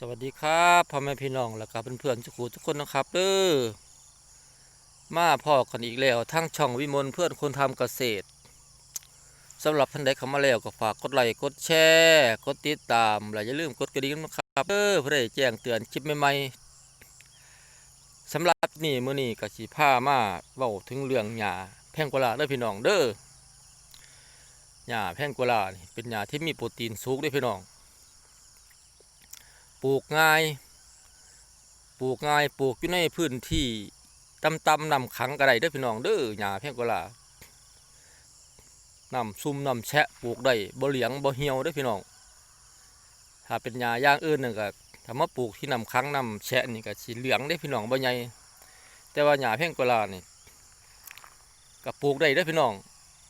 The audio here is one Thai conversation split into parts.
สวัสดีครับพ่อแม่พี่น้องและก็เพื่อนๆทุกคนทุกคนนะครับเด้อมาพ่อกันอีกแล้วทั้งช่องวิมลเพื่อนคนทำเกษตรสำหรับท่านใดเข้ามาแล้วก็ฝากกดไลค์กดแชร์กดติดตามและอย่าลืมกดกระดิ่งนะครับเด้อเพื่อแจ้งเตือนคลิปใหม่ๆสำหรับนี่มื้อนี้ก็สิพามาเว้าถึงเรื่องหญ้าแพงกวาลาเด้อพี่น้องเด้อหญ้าแพงกวาลาเป็นหญ้าที่มีโปรตีนสูงเด้อพี่น้อง ปลูกง่าย ปลูกง่ายปลูกอยู่ในพื้นที่ต่ำๆนำขังกระไดเด้อพี่น้องเด้อหญ้าเพียงกว่าลานำซุ่มนำแชะปลูกได้บ่เหลียงบ่เหี่ยวเด้อพี่น้อง ถ้าเป็นหญ้าย่างอื่นนึงก็ถ้ามาปลูกที่นำขังนำแชะนี่ก็สิเหลืองได้อพี่น้องบ่ใหญ่แต่ว่าหญ้าเพียงกว่าลานี่ก็ปลูกได้เด้อพี่น้อง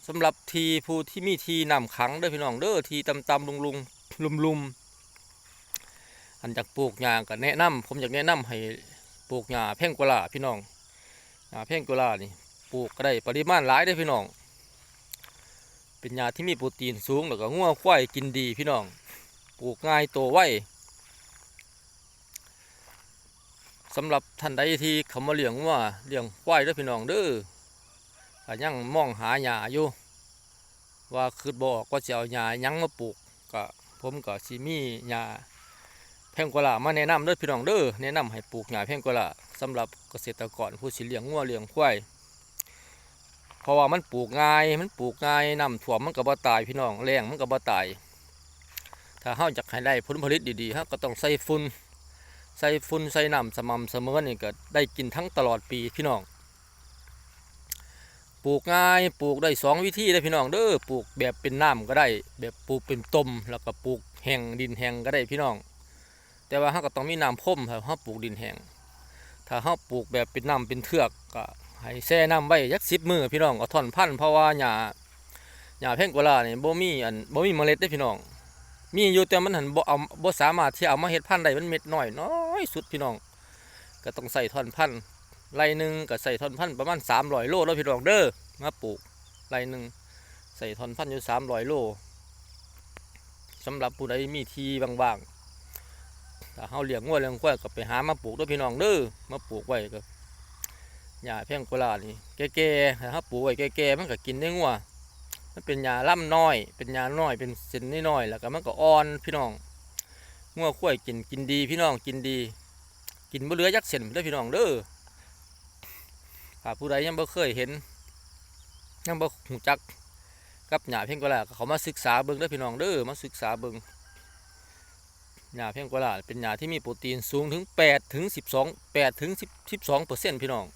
สำหรับทีผู้ที่มีทีนำขังเด้อพี่น้องเด้อทีต่ำๆลุงๆลุม อันจากปลูกหญ้าก็แนะนำผมอยากแนะนำให้ปลูกหญ้าแพงกวาลาพี่น้องหญ้าแพงกวาลานี่ปลูกก็ได้ปริมาณหลายได้พี่น้อง เป็นหญ้าที่มีโปรตีนสูงแล้วก็งัวควายกินดีพี่น้อง ปลูกง่ายโตไวสำหรับท่านใดที่เขามาเลี้ยงงัวเลี้ยงควายด้อพี่น้องเด้อก็ยังมองหาหญ้าอยู่ ว่าคือบอกว่าจะเอาหญ้ายังมาปลูกก็ผมก็สิมีหญ้า แพงกว่าลามาแนะนำเด้อพี่น้องเด้อแนะนำให้ปลูกหญ้าแพงกว่าลาสำหรับเกษตรกรผู้สิเลี้ยงงัวเลี้ยงควายเพราะว่ามันปลูกง่ายมันปลูกง่ายน้ำท่วมมันก็บ่ตายพี่น้องแรงมันก็บ่ตาย ถ้าเฮาอยากให้ได้ผลผลิตดีๆเฮาก็ต้องใส่ฝุ่นใส่ฝุ่นใส่น้ำสม่ำเสมอนี่ก็ได้กินทั้งตลอดปีพี่น้องปลูกง่ายปลูกได้สองวิธีเลยพี่น้องเด้อปลูกแบบเป็นน้ำก็ได้ แบบปลูกเป็นต้มแล้วก็ปลูกแห้งดินแห้งก็ได้พี่น้อง แต่ว่าเราก็ต้องมีน้ำพ่มถ้าเราปลูกดินแห้งถ้าเราปลูกแบบเป็นน้ำเป็นเทือกก็ให้แช่น้ำไว้ยักสิบมือพี่น้องเอาท่อนพันเพราะว่าหญ้าหญ้าแพงกว่าลานี่ยบ่มีอันบ่มีเมล็ดได้พี่น้อง มีอยู่แต่มันหันบ่เอาบ่สามารถที่เอามาเฮ็ดพันธุ์ได้มันเม็ดน้อยน้อยสุดพี่น้อง ก็ต้องใส่ท่อนพันธุ์ไรหนึ่งก็ใส่ท่อนพันธุ์ประมาณ300โลแล้วพี่น้องเด้อมาปลูกไรหนึ่งใส่ท่อนพันธุ์อยู่300โลสำหรับผู้ใดมีที่บางๆ ถ้าเฮาเลี้ยงงัวเลี้ยงควายก็ไปหามาปลูกด้วยพี่น้องเด้อมาปลูกไว้ก็หญ้าแพงกว่าลานี่แก่ๆถ้าเฮาปลูกไว้แก่ๆมันก็กินได้งัวมันเป็นหญ้าล่ำน้อย เป็นหญ้าน้อยเป็นเส้นน้อยๆแล้วก็มันก็อ่อนพี่น้องงัวควายกินกินดีพี่น้องกินดี กินบ่เหลือจักเส้นเด้อพี่น้องเด้อถ้าผู้ใดยังบ่เคยเห็นยังบ่ฮู้จักกับหญ้าแพงกว่าลาก็เขามาศึกษาเบิ่งเด้อพี่น้องเด้อมาศึกษาเบิ่ง หญ้าเพียงกว่าลาเป็นหญ้าที่มีโปรตีนสูงถึง8ถึง12 8ถึง12เปอร์เซ็นต์พี่น้อง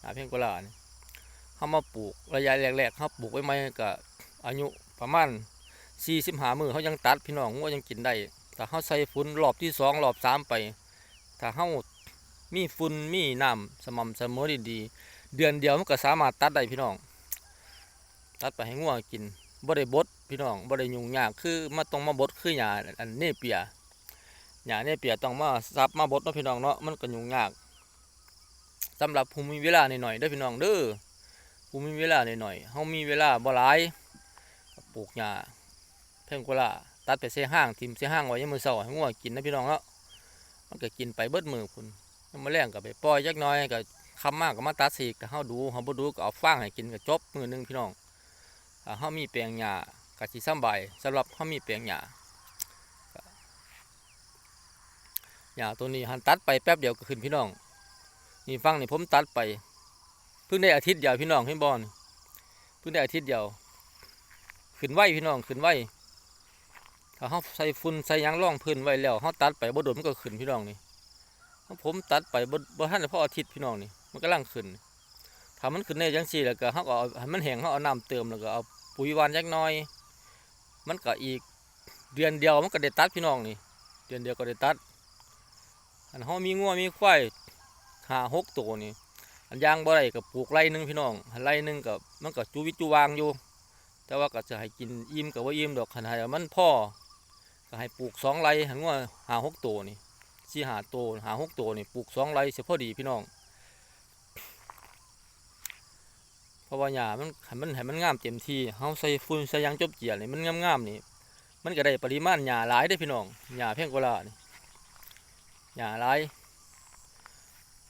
หญ้าเพียงกว่าลานี่เฮามาปลูกระยะแรกๆเฮาปลูกไว้ใหม่ก็อายุประมาณ45มือเฮายังตัดพี่น้องงัวยังกินได้ถ้าเฮาใส่ฝุ่นรอบที่สองรอบสามไป ถ้าเฮามีฝุ่นมีน้ำสม่ำเสมอดีๆเดือนเดียวมันก็สามารถตัดได้พี่น้อง ตัดไปให้งัวงกินบ่ได้บดพี่น้องบ่ได้ยุ่งยากคือมาต้องมาบดคือหญ้าอันเนเปีย หญ้าเนี่ยเปียต้องมาซับมาบดเนาะพี่น้องเนาะมันก็ยุ่งยากสำหรับผู้มีเวลาหน่อยๆเด้อพี่น้องเด้อผู้มีเวลาหน่อยๆเฮามีเวลาบ่หลายปลูกหญ้าเพิ่งกว่าละตัดไปเสียห้างทิมเสียห้างไว้ยามมือเช้าให้งัวกินนะพี่น้องเนาะมันก็กินไปเบิดมือพุ่นยาแลงก็ไปปล่อยจักน่อยก็คำมากก็มาตัดสีกก็เฮาดูเฮาบ่ดูก็เอาฟางให้กินก็จบมือหนึงพี่น้องถ้าเฮามีแปลงหญ้าก็สิสำบายสำหรับเฮามีแปลงหญ้า หญ้าตัวนี้หันตัดไปแป๊บเดียวก็ขึ้นพี่น้อง นี่ฟังนี่ผมตัดไป เพิ่งได้อาทิตย์เดียวพี่น้องเห็นบอลเพิ่งได้อาทิตย์เดียว ขึ้นไหวพี่น้องขึ้นไหวถ้าเขาใส่ฝุ่นใส่ยางร่องพื้นไว้แล้วเขาตัดไปบ่โดนมันก็ขึ้นพี่น้องนี่ผมตัดไปบ่บ่ทันได้พออาทิตย์พี่น้องนี่มันกำลังขึ้นถ้ามันขึ้นในจังซี่แล้วก็เขาก็เอาให้มันแห้งเขาเอาน้ำเติมแล้วก็เอาปุ๋ยหวานจักน่อย มันก็อีกเดือนเดียวมันก็ได้ตัดพี่น้องนี่ เดือนเดียวก็ได้ตัด อันเฮามีงัวมีควายหาหกตัวนี่อันยางบ่ได้ก็ปลูกไร่หนึงพี่น้องไร่หนึงก็มันก็จุวิจุวางอยู่ แต่ว่าก็จะให้กินอิ่มก็บ่อิ่มดอกคันให้มันพ่อก็ให้ปลูกสองไร่หันงัวหาหกตัวนี่สี่หาตัวหาหกตัวนี่ปลูกสองไร่เสิพอดีพี่น้องเพราะว่าหญ้ามันให้มันให้มันงามเต็มที่เฮาใส่ฝุ่นใส่ยางจบเจียนี่มันงามๆนี่มันก็ได้ปริมาณหญ้าหลายได้พี่น้องหญ้าเพียงกว่าลานี่ หญ้าหลาย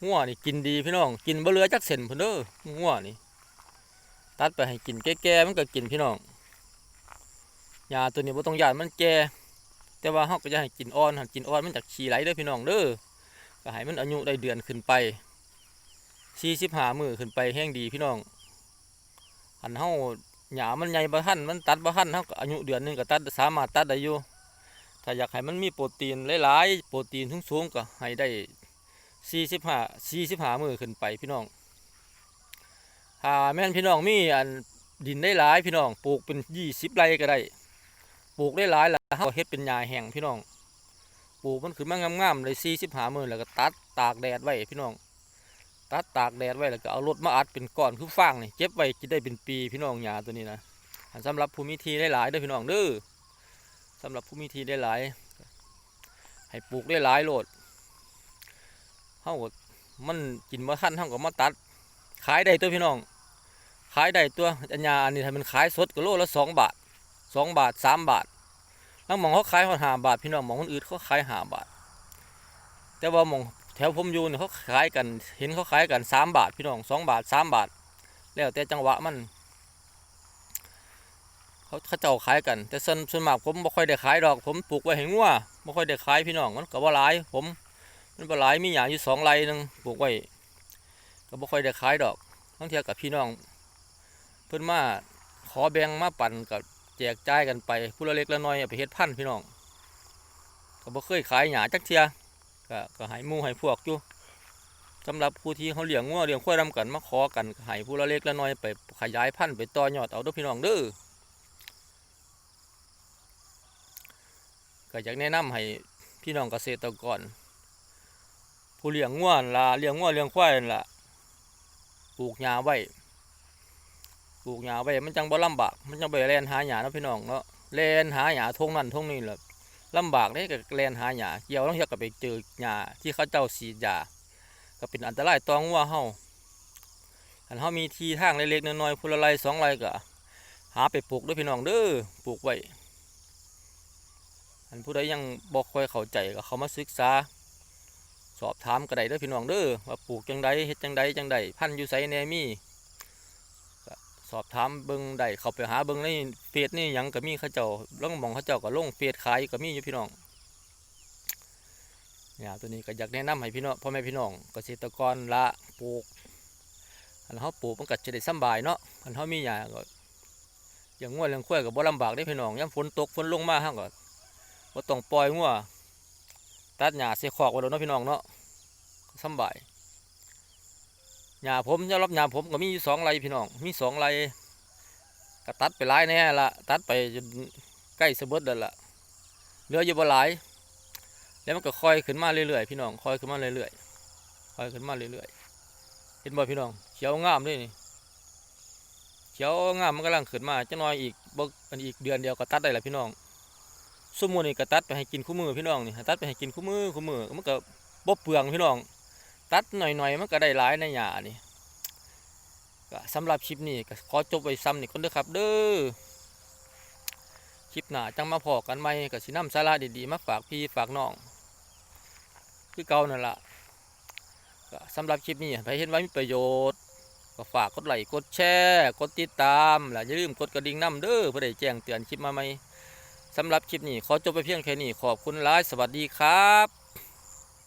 งัวนี่กินดีพี่น้อง กินบ่เหลือจักเส้นพุ่นเด้องัวนี่ ตัดไปให้กินแก่ๆมันก็กินพี่น้องหญ้าตัวนี้บ่ต้องหยานมันแก่แต่ว่าเฮาก็จะให้กินอ่อนหันกินอ่อนมันจากขี้ไหลเด้อพี่น้องเด้อก็ให้มันอายุได้เดือนขึ้นไป45มื้อขึ้นไปแห้งดีพี่น้องอันเฮาหญ้ามันใหญ่บ่ทันมันตัดบ่ทันเฮาก็อายุเดือนหนึงก็ตัดสามารถตัดได้อยู่ ถ้าอยากให้มันมีโปรตีนหลายๆ โปรตีนสูงๆก็ให้ได้45 45มื้อขึ้นไปพี่น้องถ้าแม่นพี่น้องมีอันดินได้หลายพี่น้องปลูกเป็น20ไร่ก็ได้ปลูกได้หลายแล้วเฮาเฮ็ดเป็นหญ้าแห้งพี่น้องปลูกมันขึ้นมางามๆเลย45มื้อแล้วก็ตัดตากแดดไว้พี่น้อง ตัดตากแดดไว้แล้วก็เอารถมาอัดเป็นก้อนคือฟางนี่เก็บไว้จะได้เป็นปีพี่น้องหญ้าตัวนี้นะอันสำหรับผู้มีที่ได้หลายเด้อพี่น้องเด้อ สำหรับผู้มีทีได้หลาย ให้ปลูกได้หลายโลดเฮาก็มันกินบ่ทันเฮาก็มาตัด ขายได้ตัวพี่น้อง ขายได้ตัวอัญญาอันนี้ถ้ามันขายสดก็โลละสองบาทสองบาทสามบาทแล้วมองเขาขายเขาหาบาท พี่น้องมองคนอื่นเขาขายหาบาท แต่ว่ามองแถวผมอยู่เนี่ยเขาขายกันเห็นเขาขายกันสามบาท พี่น้องสองบาทสามบาท แล้วแต่จังหวะมัน เขาเขาเจ้าขายกัน แต่ส่วนส่วนมากผมไม่ค่อยได้ขายดอก ผมปลูกไว้ให้งัวไม่ค่อยได้ขายพี่น้องมันก็บ่หลาย ผมมันบ่หลายมีหยาอยู่สองไรหนึงปลูกไว้ก็บ่ค่อยได้ขายดอกทั้งเทียกับพี่น้อง เพิ่นมาขอแบ่งมาปั่นกับแจกจ่ายกันไปผู้ละเล็กละน้อยเอาไปเฮ็ดพันธุ์พี่น้องก็บ่เคยขายหยาจักเทียก็ก็ให้หมู่ให้พวกอยู่สำหรับผู้ที่เขาเลี้ยงงัวเลี้ยงควายนํกันมาขอกันก็ให้ผู้ละเล็กละน้อยไปขยายพันธุ์ไปต่อยอดเอาเด้อพี่น้องเด้อ ก็อยากแนะนำให้พี่น้องเกษตรกร ผู้เลี้ยงงัวนล่ะเลี้ยงงัวเลี้ยงควายนั่นล่ะปลูกหญ้าไว้ปลูกหญ้าไว้มันจังบ่ลำบากมันจังไปแล่นหาหญ้าเนาะพี่น้องเนาะแล่นหาหญ้าทงนั่นทงนี่แหละลำบากเด้ก็แล่นหาหญ้าเกี่ยวต้องเฮ็ดก็ไปเจอหญ้าที่เขาเจ้าฉีดยาก็เป็นอันตรายต่องัวเฮาอันเฮามีทีทางเล็กๆน้อยๆพุ่นละไร่สองไร่ก็หาไปปลูกด้วยพี่น้องเด้อปลูกไว้ อันผู้ใดยังบ่ค่อยเข้าใจก็เขามาศึกษา สอบถามก็ได้เด้อพี่น้องเด้อว่าปลูกจังใดเฮ็ดจังใดจังใดพันธุ์อยู่ไสแนมีก็สอบถามเบิ่งได้เข้าไปหาเบิ่งในเฟซนี่ยังก็มีเขาเจ้าลงมองเขาเจ้าก็ลงเฟซขายก็มีอยู่พี่น้องเนี่ยตัวนี้ก็อยากแนะนำให้พี่น้องพ่อแม่พี่น้องเกษตรกรละปลูกอันเฮาปลูกมันก็จะได้สบายเนาะอันเฮามีหญ้าก็อย่างงัวเลี้ยงควายก็บ่ลำบากเด้พี่น้องยามฝนตกฝนลงมาเฮาก็ บ่ต้องปล่อยงัวตัดหญ้าใส่คอกไว้แล้วเนาะพี่น้องเนาะสำบายหญ้าผมยอมรับหญ้าผมก็มีอยู่สองไรพี่น้อง มีสองไรก็ตัดไปหลายแน่ละตัดไปจนใกล้สะเบิดแล้วล่ะเหลืออยู่บ่หลาย แล้วมันก็ค่อยขึ้นมาเรื่อยๆพี่น้องค่อยขึ้นมาเรื่อยๆค่อยขึ้นมาเรื่อยๆเห็นบ่พี่น้องเขียวงามด้วยนี่เขียวงามมันกำลังขึ้นมาจะน้อยอีกบ่อันอีกเดือนเดียวก็ตัดได้ล้วพี่น้อง สมมุตินี่ก็ตัดไปให้กินคู่มือพี่น้องนี่ตัดไปให้กินคู่มือคู่มือมันก็บ่เปลืองพี่น้อง ตัดหน่อยๆมันก็ได้หลายในหญ้านี่ก็สำหรับคลิปนี้ก็ขอจบไว้ซ้ำนี่คนเด้อครับ เด้อคลิปหน้าจังมาพอกันใหม่ก็สิน้ำสาระดีๆมาฝากพี่ฝากน้อง คือเก่านั่นล่ะก็สำหรับคลิปนี้ใครเห็นว่ามีประโยชน์ ก็ฝากกดไลค์กดแชร์ กดติดตามและอย่าลืมกดกระดิ่งนํเด้อเพื่อได้แจ้งเตือนคลิปมาใหม่ สำหรับคลิปนี้ขอจบไปเพียงแค่นี้ขอบคุณหลายสวัสดีครับ